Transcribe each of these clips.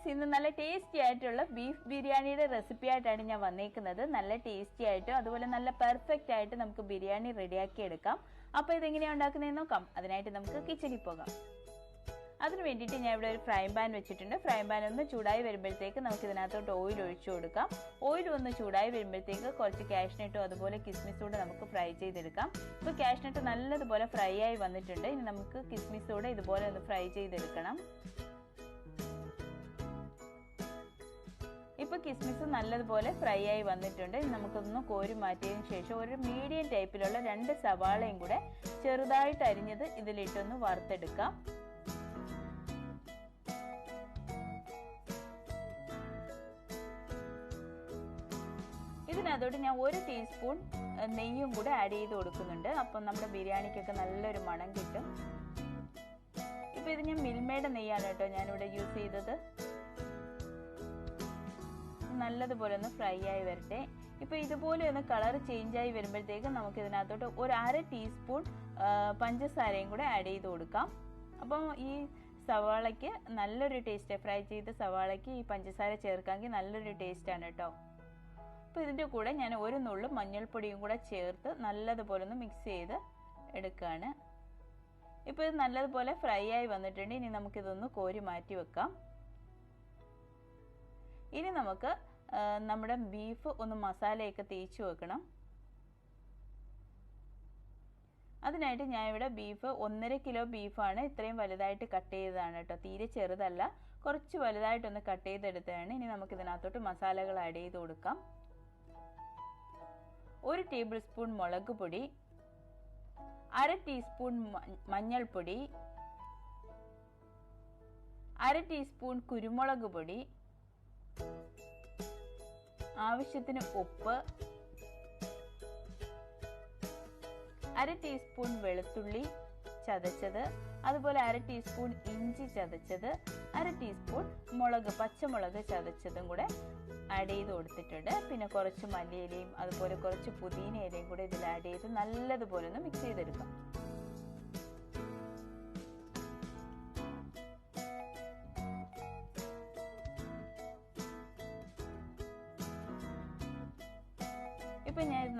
Friends ഇന്ന് നല്ല tasty ആയിട്ടുള്ള ബീഫ് ബിരിയാണിയുടെ റെസിപ്പി ആയിട്ടാണ് ഞാൻ വന്നേക്കുന്നത്. നല്ല ടേസ്റ്റി ആയിട്ടും അതുപോലെ നല്ല പെർഫെക്റ്റ് ആയിട്ട് നമുക്ക് ബിരിയാണി റെഡിയാക്കി എടുക്കാം. അപ്പോൾ ഇതെങ്ങനെയാണ് ഉണ്ടാക്കുന്നതെന്ന് നോക്കാം. അതിനായിട്ട് നമുക്ക് കിച്ചണിൽ പോകാം. അതിനു വേണ്ടിയിട്ട് ഞാൻ ഇവിടെ ഒരു ഫ്രൈ പാൻ വെച്ചിട്ടുണ്ട്. ഫ്രൈ പാൻ ഒന്ന് ചൂടായി വരുമ്പോഴത്തേക്ക് നമുക്ക് ഇതിനകത്തോട്ട് ഓയിൽ ഒഴിച്ചു കൊടുക്കാം. ഓയിൽ ഒന്ന് ചൂടായി വരുമ്പോഴത്തേക്ക് കുറച്ച് കാഷ്നട്ടും അതുപോലെ കിസ്മിസൂടെ നമുക്ക് ഫ്രൈ ചെയ്തെടുക്കാം. ഇപ്പോൾ കാഷ്നട്ട് നല്ലതുപോലെ ഫ്രൈ ആയി വന്നിട്ടുണ്ട്. ഇനി നമുക്ക് കിസ്മിസൂടെ ഇതുപോലെ ഒന്ന് ഫ്രൈ ചെയ്തെടുക്കണം. ഇപ്പൊ കിസ്മിസ് നല്ലതുപോലെ ഫ്രൈ ആയി വന്നിട്ടുണ്ട്. നമുക്കൊന്ന് കോരി മാറ്റിയതിനു ശേഷം ഒരു മീഡിയം ടൈപ്പിലുള്ള രണ്ട് സവാളയും കൂടെ ചെറുതായിട്ട് അരിഞ്ഞത് ഇതിലിട്ടൊന്ന് വറുത്തെടുക്കാം. ഇതിനകത്തോട്ട് ഞാൻ ഒരു ടീസ്പൂൺ നെയ്യും കൂടെ ആഡ് ചെയ്ത് കൊടുക്കുന്നുണ്ട്. അപ്പം നമ്മുടെ ബിരിയാണിക്കൊക്കെ നല്ലൊരു മണം കിട്ടും. ഇപ്പം ഇത് ഞാൻ മിൽമയുടെ നെയ്യാണ് കേട്ടോ ഞാനിവിടെ യൂസ് ചെയ്തത്. നല്ലതുപോലെ ഒന്ന് ഫ്രൈ ആയി വരട്ടെ. ഇപ്പൊ ഇതുപോലെ ഒന്ന് കളർ ചേഞ്ച് ആയി വരുമ്പോഴത്തേക്ക് നമുക്ക് ഇതിനകത്തോട്ട് ഒരു അര ടീസ്പൂൺ പഞ്ചസാരയും കൂടെ ആഡ് ചെയ്ത് കൊടുക്കാം. അപ്പം ഈ സവാളയ്ക്ക് നല്ലൊരു ടേസ്റ്റ് ഫ്രൈ ചെയ്ത സവാളയ്ക്ക് ഈ പഞ്ചസാര ചേർക്കാമെങ്കിൽ നല്ലൊരു ടേസ്റ്റ് ആണ് കേട്ടോ അപ്പോൾ ഇതിന്റെ കൂടെ ഞാൻ ഒരു നുള്ളു മഞ്ഞൾപ്പൊടിയും കൂടെ ചേർത്ത് നല്ലതുപോലെ ഒന്ന് മിക്സ് ചെയ്ത് എടുക്കുകയാണ് ഇപ്പോൾ ഇത് നല്ലതുപോലെ ഫ്രൈ ആയി വന്നിട്ടുണ്ട്. ഇനി നമുക്കിതൊന്ന് കോരി മാറ്റി വെക്കാം. ഇനി നമുക്ക് നമ്മുടെ ബീഫ് ഒന്ന് മസാലയൊക്കെ തേച്ച് വെക്കണം. അതിനായിട്ട് ഞാൻ ഇവിടെ ബീഫ് ഒന്നര കിലോ ബീഫാണ് ഇത്രയും വലുതായിട്ട് കട്ട് ചെയ്തതാണ് കേട്ടോ. തീരെ ചെറുതല്ല. കുറച്ച് വലുതായിട്ടൊന്ന് കട്ട് ചെയ്തെടുത്തതാണ്. ഇനി നമുക്ക് ഇതിനകത്തോട്ട് മസാലകൾ ആഡ് ചെയ്ത് കൊടുക്കാം. ഒരു ടേബിൾ സ്പൂൺ മുളക് പൊടി അര ടീസ്പൂൺ മഞ്ഞൾപ്പൊടി അര ടീസ്പൂൺ കുരുമുളക് പൊടി ആവശ്യത്തിന് ഉപ്പ് അര ടീസ്പൂൺ വെളുത്തുള്ളി ചതച്ചത് അതുപോലെ അര ടീസ്പൂൺ ഇഞ്ചി ചതച്ചത് അര ടീസ്പൂൺ മുളക് പച്ചമുളക് ചതച്ചതും കൂടെ ആഡ് ചെയ്ത് കൊടുത്തിട്ടുണ്ട്. പിന്നെ കുറച്ച് മല്ലിയിലയും അതുപോലെ കുറച്ച് പുതിനയിലയും കൂടെ ഇതിൽ ആഡ് ചെയ്ത് നല്ലതുപോലെ ഒന്ന് മിക്സ് ചെയ്തെടുക്കാം.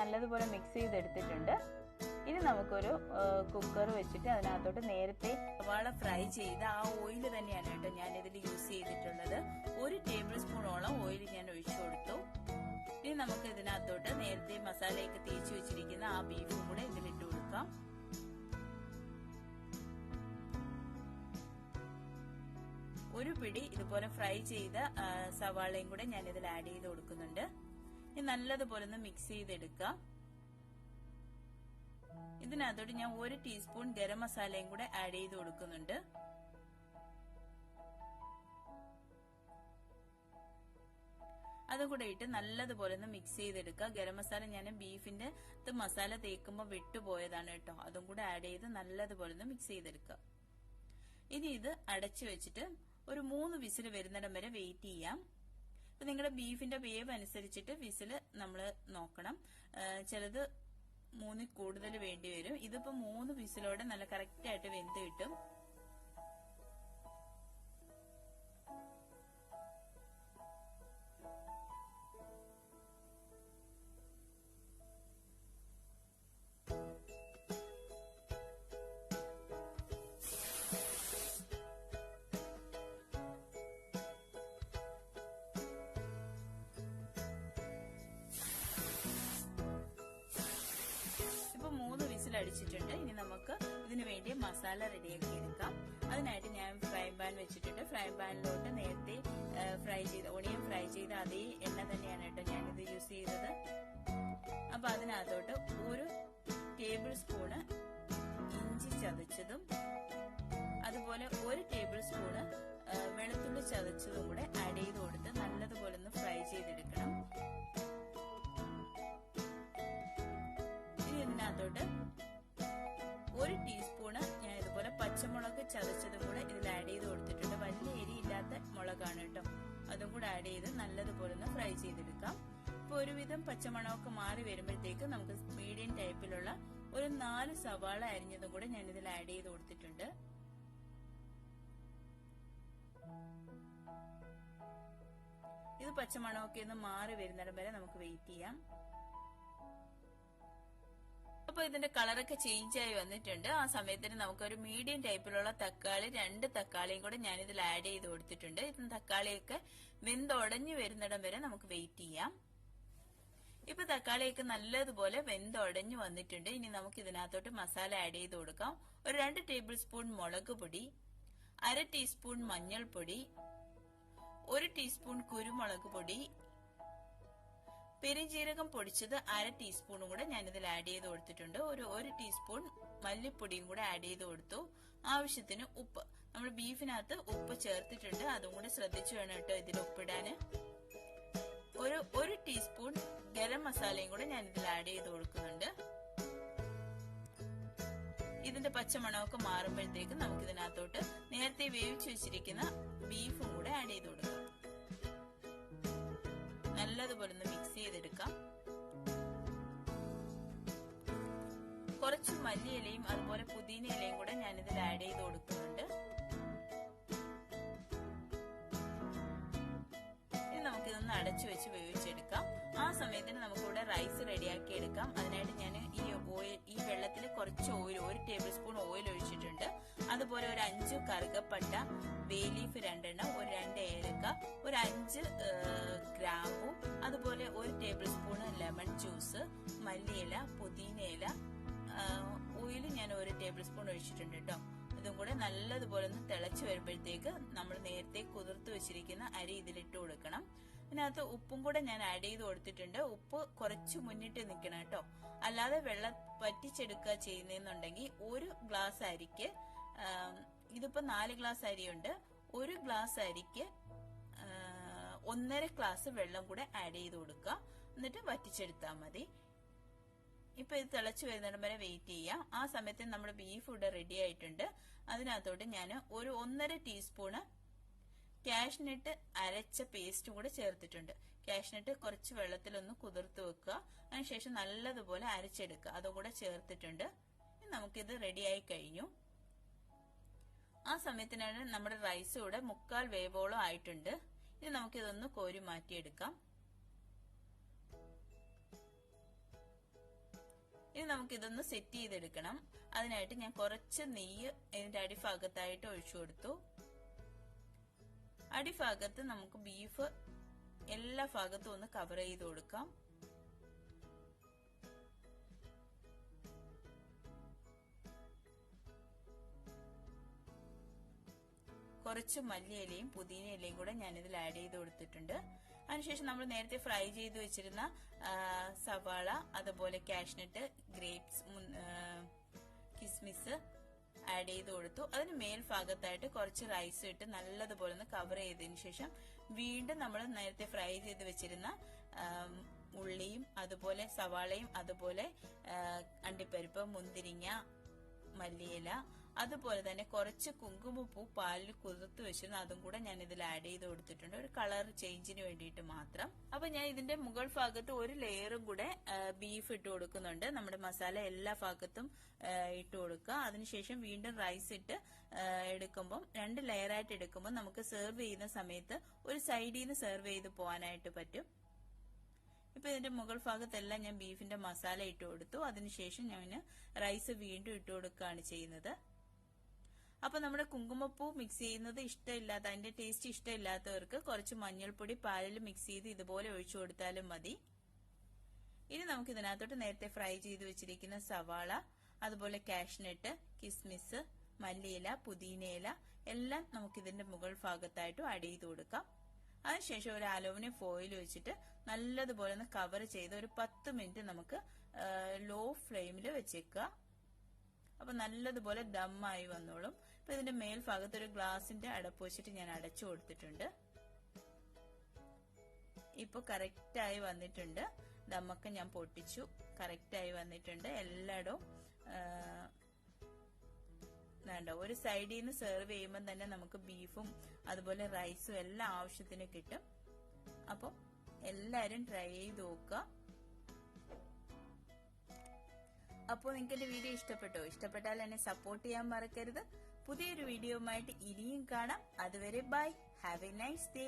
നല്ലതുപോലെ മിക്സ് ചെയ്തെടുത്തിട്ടുണ്ട്. ഇനി നമുക്കൊരു കുക്കർ വെച്ചിട്ട് അതിനകത്തോട്ട് നേരത്തെ സവാള ഫ്രൈ ചെയ്ത് ആ ഓയിൽ തന്നെയാണ് കേട്ടോ ഞാൻ ഇതിൽ യൂസ് ചെയ്തിട്ടുള്ളത്. ഒരു ടേബിൾ സ്പൂണോളം ഓയിൽ ഞാൻ ഒഴിച്ചു കൊടുത്തു. ഇനി നമുക്ക് ഇതിനകത്തോട്ട് നേരത്തെ മസാലയൊക്കെ തേച്ച് വെച്ചിരിക്കുന്ന ആ ബീഫും കൂടെ ഇതിലിട്ട് കൊടുക്കാം. ഒരു പിടി ഇതുപോലെ ഫ്രൈ ചെയ്ത സവാളയും കൂടെ ഞാൻ ഇതിൽ ആഡ് ചെയ്ത് കൊടുക്കുന്നുണ്ട്. ഇനി നല്ലതുപോലെ ഒന്ന് മിക്സ് ചെയ്തെടുക്കാം. ഇതിനകത്തോട്ട് ഞാൻ ഒരു ടീസ്പൂൺ ഗരം മസാലയും കൂടെ ആഡ് ചെയ്ത് കൊടുക്കുന്നുണ്ട്. അതും കൂടെ ഇട്ട് നല്ലതുപോലെ ഒന്ന് മിക്സ് ചെയ്തെടുക്കുക ഗരം മസാല ഞാൻ ബീഫിന്റെ മസാല തേക്കുമ്പോൾ വിട്ടുപോയതാണ് കേട്ടോ. അതും കൂടെ ആഡ് ചെയ്ത് നല്ലതുപോലെ ഒന്ന് മിക്സ് ചെയ്തെടുക്കുക ഇനി ഇത് അടച്ചു വെച്ചിട്ട് ഒരു മൂന്ന് വിസിൽ വരുന്നിടം വരെ വെയിറ്റ് ചെയ്യാം. ഇപ്പൊ നിങ്ങളുടെ ബീഫിന്റെ വേവ് അനുസരിച്ചിട്ട് വിസിൽ നമ്മൾ നോക്കണം. ചിലത് മൂന്നിൽ കൂടുതൽ വേണ്ടി വരും. ഇതിപ്പോ മൂന്ന് വിസിലോടെ നല്ല കറക്റ്റ് ആയിട്ട് വെന്ത് കിട്ടും. വിസിൽ അടിച്ചിട്ടുണ്ട് ഇനി നമുക്ക് ഇതിനു വേണ്ടി മസാല റെഡിയാക്കി എടുക്കാം. അതിനായിട്ട് ഞാൻ ഫ്രൈ പാൻ വെച്ചിട്ടുണ്ട്. ഫ്രൈ പാനിലോട്ട് നേരത്തെ ഫ്രൈ ചെയ്ത ഓണിയൻ ഫ്രൈ ചെയ്ത അതേ എണ്ണ തന്നെയാണ് കേട്ടോ ഞാനിത് യൂസ് ചെയ്തത്. അപ്പൊ അതിനകത്തോട്ട് ഒരു ടേബിൾ സ്പൂണ് ഇഞ്ചി ചതച്ചതും അതുപോലെ ഒരു ടേബിൾ സ്പൂണ് വെളുത്തുള്ളി ചതച്ചതും കൂടെ ആഡ് ചെയ്ത് കൊടുത്ത് നല്ലതുപോലെ ഒന്ന് ഫ്രൈ ചെയ്തെടുക്കണം. ഇനി ഇതിനകത്തോട്ട് ചതച്ചതും കൂടെ ഇതിൽ ആഡ് ചെയ്ത് കൊടുത്തിട്ടുണ്ട്. വലിയ എരിയില്ലാത്ത മുളകാണ് കേട്ടോ. അതും കൂടെ ആഡ് ചെയ്ത് നല്ലതുപോലെ ഒന്ന് ഫ്രൈ ചെയ്തെടുക്കാം. ഇപ്പൊ ഒരുവിധം പച്ചമണമൊക്കെ മാറി വരുമ്പോഴത്തേക്ക് നമുക്ക് മീഡിയം ടൈപ്പിലുള്ള ഒരു നാല് സവാള അരിഞ്ഞതും കൂടെ ഞാൻ ഇതിൽ ആഡ് ചെയ്ത് കൊടുത്തിട്ടുണ്ട്. ഇത് പച്ചമണമൊക്കെ ഒന്ന് മാറി വരുന്നിടം വരെ നമുക്ക് വെയിറ്റ് ചെയ്യാം. അപ്പൊ ഇതിന്റെ കളറൊക്കെ ചേഞ്ച് ആയി വന്നിട്ടുണ്ട്. ആ സമയത്തിന് നമുക്കൊരു മീഡിയം ടൈപ്പിലുള്ള തക്കാളി രണ്ട് തക്കാളിയും കൂടെ ഞാൻ ഇതിൽ ആഡ് ചെയ്ത് കൊടുത്തിട്ടുണ്ട്. ഇത് തക്കാളിയൊക്കെ വെന്തുടഞ്ഞു വരുന്നിടം വരെ നമുക്ക് വെയിറ്റ് ചെയ്യാം. ഇപ്പൊ തക്കാളിയൊക്കെ നല്ലതുപോലെ വെന്തുടഞ്ഞു വന്നിട്ടുണ്ട്. ഇനി നമുക്ക് ഇതിനകത്തോട്ട് മസാല ആഡ് ചെയ്ത് കൊടുക്കാം. ഒരു രണ്ട് ടേബിൾ സ്പൂൺ മുളക് പൊടി അര ടീസ്പൂൺ മഞ്ഞൾപ്പൊടി ഒരു ടീസ്പൂൺ കുരുമുളക് പൊടി പെരുംജീരകം പൊടിച്ചത് അര ടീസ്പൂണും കൂടെ ഞാനിതിൽ ആഡ് ചെയ്ത് കൊടുത്തിട്ടുണ്ട്. ഒരു ഒരു ടീസ്പൂൺ മല്ലിപ്പൊടിയും കൂടെ ആഡ് ചെയ്ത് കൊടുത്തു. ആവശ്യത്തിന് ഉപ്പ്. നമ്മൾ ബീഫിനകത്ത് ഉപ്പ് ചേർത്തിട്ടുണ്ട്. അതും കൂടെ ശ്രദ്ധിച്ചു വേണം കേട്ടോ ഇതിൽ ഉപ്പിടാന്. ഒരു ഒരു ടീസ്പൂൺ ഗരം മസാലയും കൂടെ ഞാൻ ഇതിൽ ആഡ് ചെയ്ത് കൊടുക്കുന്നുണ്ട്. ഇതിന്റെ പച്ചമണമൊക്കെ മാറുമ്പോഴത്തേക്ക് നമുക്ക് ഇതിനകത്തോട്ട് നേരത്തെ വേവിച്ചു വെച്ചിരിക്കുന്ന ബീഫും കൂടെ ആഡ് ചെയ്ത് കൊടുക്കാം. നല്ലതുപോലെ ഒന്ന് മിക്സ് ചെയ്തെടുക്കാം. കുറച്ച് മല്ലിയിലയും അതുപോലെ പുതിന ഇലയും കൂടെ ഞാൻ ഇതിൽ ആഡ് ചെയ്ത് കൊടുക്കുന്നുണ്ട്. നമുക്കിതൊന്ന് അടച്ചു വെച്ച് വേവിച്ചെടുക്കാം. ആ സമയത്തിന് നമുക്കിവിടെ റൈസ് റെഡിയാക്കി എടുക്കാം. അതിനായിട്ട് ഞാൻ ഈ ഓയിൽ ഈ വെള്ളത്തിൽ കുറച്ച് ഓയിൽ ഒരു ടേബിൾ സ്പൂൺ ഓയിൽ ഒഴിച്ചിട്ടുണ്ട്. അതുപോലെ ഒരു അഞ്ച് കറുകപ്പട്ട ബേ ലീഫ് രണ്ടെണ്ണം ഒരു രണ്ട് ഏലക്ക ഒരു അഞ്ച് ഗ്രാമ്പു അതുപോലെ ഒരു ടേബിൾ സ്പൂൺ ലെമൺ ജ്യൂസ് മല്ലിയില പുതിനയില ഓയിൽ ഞാൻ ഒരു ടേബിൾ സ്പൂൺ ഒഴിച്ചിട്ടുണ്ട് കേട്ടോ. ഇതും കൂടെ നല്ലതുപോലെ ഒന്ന് തിളച്ചു വരുമ്പോഴത്തേക്ക് നമ്മൾ നേരത്തെ കുതിർത്ത് വെച്ചിരിക്കുന്ന അരി ഇതിലിട്ട് കൊടുക്കണം. ഇതിനകത്ത് ഉപ്പും കൂടെ ഞാൻ ആഡ് ചെയ്ത് കൊടുത്തിട്ടുണ്ട്. ഉപ്പ് കുറച്ച് മുന്നിട്ട് നിൽക്കണം കേട്ടോ. അല്ലാതെ വെള്ളം വറ്റിച്ചെടുക്കുക ചെയ്യുന്നെന്നുണ്ടെങ്കിൽ ഒരു ഗ്ലാസ് അരിക്ക് ഇതിപ്പോ നാല് ഗ്ലാസ് അരിയുണ്ട്. ഒരു ഗ്ലാസ് അരിക്ക് ഒന്നര ഗ്ലാസ് വെള്ളം കൂടെ ആഡ് ചെയ്ത് കൊടുക്കുക. എന്നിട്ട് വറ്റിച്ചെടുത്താൽ മതി. ഇപ്പൊ ഇത് തിളച്ചു വരുന്നിടം വരെ വെയിറ്റ് ചെയ്യാം. ആ സമയത്ത് നമ്മുടെ ബീഫ് ഇവിടെ റെഡി ആയിട്ടുണ്ട്. അതിനകത്തോട്ട് ഞാൻ ഒരു ഒന്നര ടീസ്പൂണ് കാഷ്നട്ട് അരച്ച പേസ്റ്റും കൂടെ ചേർത്തിട്ടുണ്ട്. കാഷ്നട്ട് കുറച്ച് വെള്ളത്തിൽ ഒന്ന് കുതിർത്ത് വെക്കുക. അതിനുശേഷം നല്ലതുപോലെ അരച്ചെടുക്കുക. അതും കൂടെ ചേർത്തിട്ടുണ്ട്. നമുക്കിത് റെഡിയായി കഴിഞ്ഞു. ആ സമയത്തിനാണ് നമ്മുടെ റൈസ് ഇവിടെ മുക്കാൽ വേവോളം ആയിട്ടുണ്ട്. ഇനി നമുക്കിതൊന്ന് കോരി മാറ്റിയെടുക്കാം. ഇനി നമുക്കിതൊന്ന് സെറ്റ് ചെയ്തെടുക്കണം. അതിനായിട്ട് ഞാൻ കുറച്ച് നെയ്യ് ഇതിന്റെ അടിഭാഗത്തായിട്ട് ഒഴിച്ചു കൊടുത്തു. അടിഭാഗത്ത് നമുക്ക് ബീഫ് എല്ലാ ഭാഗത്തും ഒന്ന് കവർ ചെയ്ത് കൊടുക്കാം. കുറച്ച് മല്ലിയിലയും പുതിന ഇലയും കൂടെ ഞാനിതിൽ ആഡ് ചെയ്ത് കൊടുത്തിട്ടുണ്ട്. അതിനുശേഷം നമ്മൾ നേരത്തെ ഫ്രൈ ചെയ്ത് വെച്ചിരുന്ന സവാള അതുപോലെ കാഷ്നട്ട് ഗ്രേപ്സ് കിസ്മിസ് ആഡ് ചെയ്ത് കൊടുത്തു. അതിന് മേൽഭാഗത്തായിട്ട് കുറച്ച് റൈസ് ഇട്ട് നല്ലതുപോലെ ഒന്ന് കവർ ചെയ്തതിനു ശേഷം വീണ്ടും നമ്മൾ നേരത്തെ ഫ്രൈ ചെയ്ത് വെച്ചിരുന്ന ഉള്ളിയും അതുപോലെ സവാളയും അതുപോലെ അണ്ടിപ്പരിപ്പ് മുന്തിരിങ്ങ മല്ലിയില അതുപോലെ തന്നെ കുറച്ച് കുങ്കുമപ്പൂ പാലിൽ കുതിർത്ത് വെച്ചിരുന്നു. അതും കൂടെ ഞാൻ ഇതിൽ ആഡ് ചെയ്ത് കൊടുത്തിട്ടുണ്ട്. ഒരു കളർ ചേഞ്ചിന് വേണ്ടിയിട്ട് മാത്രം. അപ്പൊ ഞാൻ ഇതിന്റെ മുകൾ ഭാഗത്ത് ഒരു ലെയറും കൂടെ ബീഫ് ഇട്ട് കൊടുക്കുന്നുണ്ട്. നമ്മുടെ മസാല എല്ലാ ഭാഗത്തും ഇട്ട് കൊടുക്കുക. അതിനുശേഷം വീണ്ടും റൈസ് ഇട്ട് എടുക്കുമ്പോൾ രണ്ട് ലെയറായിട്ട് എടുക്കുമ്പോൾ നമുക്ക് സെർവ് ചെയ്യുന്ന സമയത്ത് ഒരു സൈഡിൽ നിന്ന് സെർവ് ചെയ്ത് പോകാനായിട്ട് പറ്റും. ഇപ്പൊ ഇതിന്റെ മുകൾ ഭാഗത്തെല്ലാം ഞാൻ ബീഫിന്റെ മസാല ഇട്ട് കൊടുത്തു. അതിനുശേഷം ഞാൻ റൈസ് വീണ്ടും ഇട്ട് കൊടുക്കുകയാണ് ചെയ്യുന്നത്. അപ്പൊ നമ്മുടെ കുങ്കുമപ്പൂ മിക്സ് ചെയ്യുന്നത് ഇഷ്ടമില്ലാത്ത അതിന്റെ ടേസ്റ്റ് ഇഷ്ടമില്ലാത്തവർക്ക് കുറച്ച് മഞ്ഞൾപ്പൊടി പാലിൽ മിക്സ് ചെയ്ത് ഇതുപോലെ ഒഴിച്ചു കൊടുത്താലും മതി. ഇനി നമുക്ക് ഇതിനകത്തോട്ട് നേരത്തെ ഫ്രൈ ചെയ്ത് വെച്ചിരിക്കുന്ന സവാള അതുപോലെ കാഷ്നട്ട് കിസ്മിസ് മല്ലിയില പുതിനയില എല്ലാം നമുക്ക് ഇതിന്റെ മുകൾ ഭാഗത്തായിട്ടും ആഡ് ചെയ്ത് കൊടുക്കാം. അതിനുശേഷം ഒരു അലുമിനിയം ഫോയിൽ വെച്ചിട്ട് നല്ലതുപോലെ ഒന്ന് കവർ ചെയ്ത് ഒരു പത്ത് മിനിറ്റ് നമുക്ക് ലോ ഫ്ലെയിമിൽ വെച്ചേക്കുക. അപ്പൊ നല്ലതുപോലെ ദമ്മായി വന്നോളും. അപ്പൊ ഇതിന്റെ മേൽഭാഗത്ത് ഒരു ഗ്ലാസിന്റെ അടപ്പ് വെച്ചിട്ട് ഞാൻ അടച്ചു കൊടുത്തിട്ടുണ്ട്. ഇപ്പൊ കറക്റ്റായി വന്നിട്ടുണ്ട്. ദമ്മക്ക ഞാൻ പൊട്ടിച്ചു. കറക്റ്റായി വന്നിട്ടുണ്ട്. എല്ലായിടവും വേണ്ട ഒരു സൈഡിൽ നിന്ന് സെർവ് ചെയ്യുമ്പോൾ തന്നെ നമുക്ക് ബീഫും അതുപോലെ റൈസും എല്ലാം ആവശ്യത്തിന് കിട്ടും. അപ്പോൾ എല്ലാവരും ട്രൈ ചെയ്ത് നോക്കുക. അപ്പോൾ നിങ്ങൾക്ക് എന്റെ വീഡിയോ ഇഷ്ടപ്പെട്ടോ? ഇഷ്ടപ്പെട്ടാൽ എന്നെ സപ്പോർട്ട് ചെയ്യാൻ മറക്കരുത്. പുതിയൊരു വീഡിയോയുമായിട്ട് ഇനിയും കാണാം. അതുവരെ bye. Have a nice day